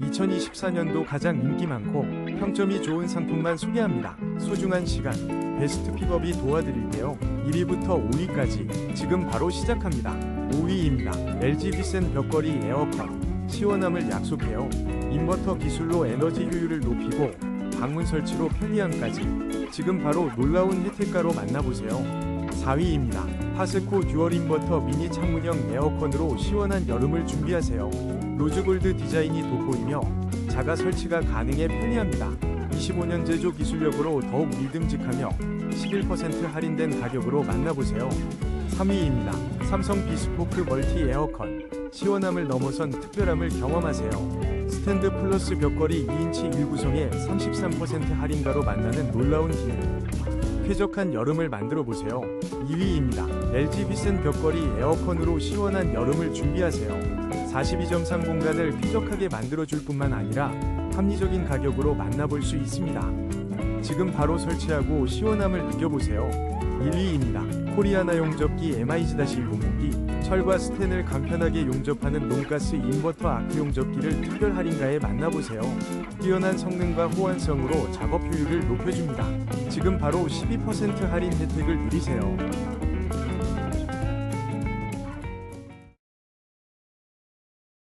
2024년도 가장 인기 많고 평점이 좋은 상품만 소개합니다. 소중한 시간, 베스트 픽업이 도와드릴게요. 1위부터 5위까지 지금 바로 시작합니다. 5위입니다. LG 비센 벽걸이 에어컨. 시원함을 약속해요. 인버터 기술로 에너지 효율을 높이고 방문 설치로 편리함까지 지금 바로 놀라운 혜택가로 만나보세요. 4위입니다. 파스코 듀얼 인버터 미니 창문형 에어컨으로 시원한 여름을 준비하세요. 로즈골드 디자인이 돋보이며 자가 설치가 가능해 편리합니다. 25년 제조 기술력으로 더욱 믿음직하며 11% 할인된 가격으로 만나보세요. 3위입니다. 삼성 비스포크 멀티 에어컨. 시원함을 넘어선 특별함을 경험하세요. 스탠드 플러스 벽걸이 2인치 1구성에 33% 할인가로 만나는 놀라운 기능. 쾌적한 여름을 만들어 보세요. 2위입니다. LG 비센 벽걸이 에어컨으로 시원한 여름을 준비하세요. 42.3 공간을 쾌적하게 만들어 줄 뿐만 아니라 합리적인 가격으로 만나볼 수 있습니다. 지금 바로 설치하고 시원함을 느껴보세요. 1위입니다. 코리아나 용접기 MIG-150기 철과 스텐을 간편하게 용접하는 논가스 인버터 아크 용접기를 특별 할인가에 만나보세요. 뛰어난 성능과 호환성으로 작업 효율을 높여줍니다. 지금 바로 12% 할인 혜택을 누리세요.